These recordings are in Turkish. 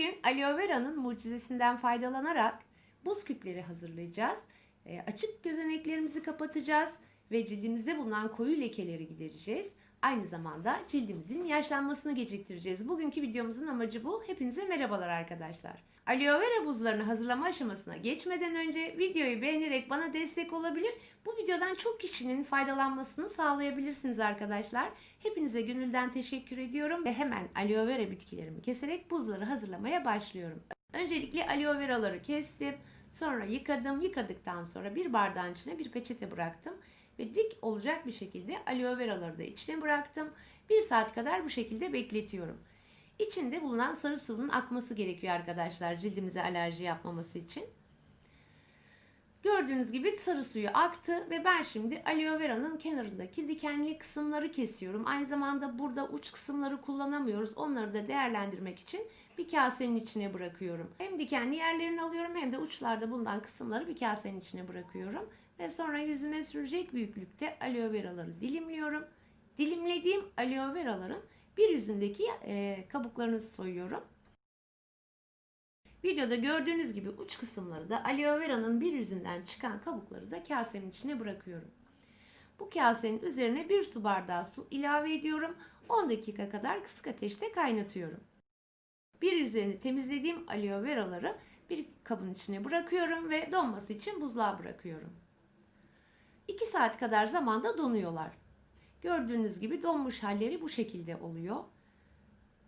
Bugün aloe vera'nın mucizesinden faydalanarak buz küpleri hazırlayacağız. E, açık gözeneklerimizi kapatacağız ve cildimizde bulunan koyu lekeleri gidereceğiz. Aynı zamanda cildimizin yaşlanmasını geciktireceğiz. Bugünkü videomuzun amacı bu. Hepinize merhabalar arkadaşlar. Aloe vera buzlarını hazırlama aşamasına geçmeden önce videoyu beğenerek bana destek olabilir. Bu videodan çok kişinin faydalanmasını sağlayabilirsiniz arkadaşlar. Hepinize gönülden teşekkür ediyorum ve hemen aloe vera bitkilerimi keserek buzları hazırlamaya başlıyorum. Öncelikle aloe veraları kestim. Sonra yıkadım. Yıkadıktan sonra bir bardağın içine bir peçete bıraktım ve dik olacak bir şekilde aloe veraları da içine bıraktım. Bir saat kadar bu şekilde bekletiyorum. İçinde bulunan sarı sıvının akması gerekiyor arkadaşlar cildimize alerji yapmaması için. Gördüğünüz gibi sarı suyu aktı ve ben şimdi aloe vera'nın kenarındaki dikenli kısımları kesiyorum. Aynı zamanda burada uç kısımları kullanamıyoruz. Onları da değerlendirmek için bir kasenin içine bırakıyorum. Hem dikenli yerlerini alıyorum hem de uçlarda bulunan kısımları bir kasenin içine bırakıyorum. Ve sonra yüzüme sürecek büyüklükte aloe veraları dilimliyorum. Dilimlediğim aloe veraların bir yüzündeki kabuklarını soyuyorum. Videoda gördüğünüz gibi uç kısımları da aloe vera'nın bir yüzünden çıkan kabukları da kasenin içine bırakıyorum. Bu kasenin üzerine bir su bardağı su ilave ediyorum. 10 dakika kadar kısık ateşte kaynatıyorum. Bir üzerini temizlediğim aloe veraları bir kabın içine bırakıyorum ve donması için buzluğa bırakıyorum. 2 saat kadar zamanda donuyorlar. Gördüğünüz gibi donmuş halleri bu şekilde oluyor.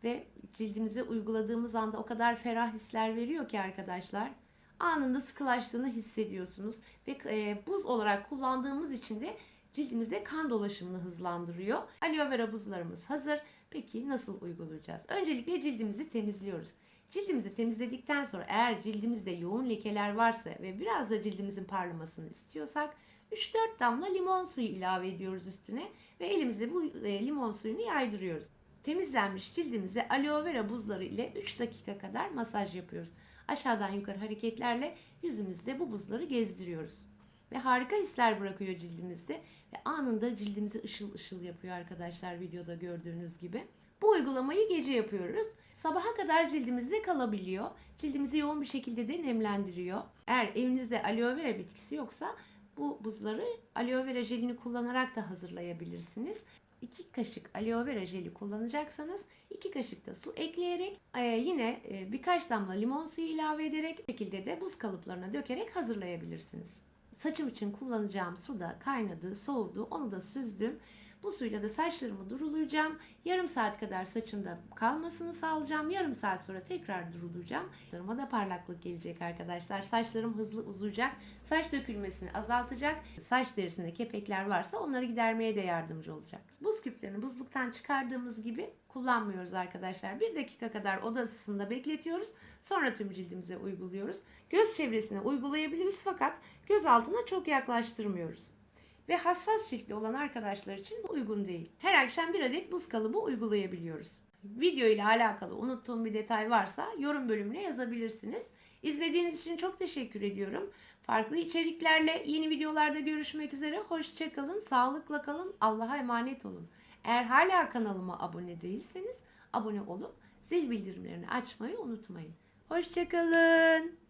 Ve cildimize uyguladığımız anda o kadar ferah hisler veriyor ki arkadaşlar. Anında sıkılaştığını hissediyorsunuz. Ve e, buz olarak kullandığımız için de cildimizde kan dolaşımını hızlandırıyor. Aloe vera buzlarımız hazır. Peki nasıl uygulayacağız? Öncelikle cildimizi temizliyoruz. Cildimizi temizledikten sonra eğer cildimizde yoğun lekeler varsa ve biraz da cildimizin parlamasını istiyorsak 3-4 damla limon suyu ilave ediyoruz üstüne ve elimizle bu e, limon suyunu yaydırıyoruz. Temizlenmiş cildimize aloe vera buzları ile 3 dakika kadar masaj yapıyoruz. Aşağıdan yukarı hareketlerle yüzümüzde bu buzları gezdiriyoruz. Ve harika hisler bırakıyor cildimizde ve anında cildimizi ışıl ışıl yapıyor arkadaşlar videoda gördüğünüz gibi. Bu uygulamayı gece yapıyoruz. Sabaha kadar cildimizde kalabiliyor. Cildimizi yoğun bir şekilde de nemlendiriyor. Eğer evinizde aloe vera bitkisi yoksa bu buzları aloe vera jelini kullanarak da hazırlayabilirsiniz. 2 kaşık aloe vera jeli kullanacaksanız 2 kaşık da su ekleyerek e, yine e, birkaç damla limon suyu ilave ederek bu şekilde de buz kalıplarına dökerek hazırlayabilirsiniz. Saçım için kullanacağım su da kaynadı, soğudu. Onu da süzdüm. Bu suyla da saçlarımı durulayacağım. Yarım saat kadar saçımda kalmasını sağlayacağım. Yarım saat sonra tekrar durulayacağım. Saçlarıma da parlaklık gelecek arkadaşlar. Saçlarım hızlı uzayacak. Saç dökülmesini azaltacak. Saç derisinde kepekler varsa onları gidermeye de yardımcı olacak. Buz küplerini buzluktan çıkardığımız gibi kullanmıyoruz arkadaşlar. Bir dakika kadar oda ısısında bekletiyoruz. Sonra tüm cildimize uyguluyoruz. Göz çevresine uygulayabiliriz fakat göz altına çok yaklaştırmıyoruz ve hassas ciltli olan arkadaşlar için bu uygun değil. Her akşam bir adet buz kalıbı uygulayabiliyoruz. Video ile alakalı unuttuğum bir detay varsa yorum bölümüne yazabilirsiniz. İzlediğiniz için çok teşekkür ediyorum. Farklı içeriklerle yeni videolarda görüşmek üzere. Hoşçakalın, sağlıkla kalın, Allah'a emanet olun. Eğer hala kanalıma abone değilseniz abone olup zil bildirimlerini açmayı unutmayın. Hoşçakalın.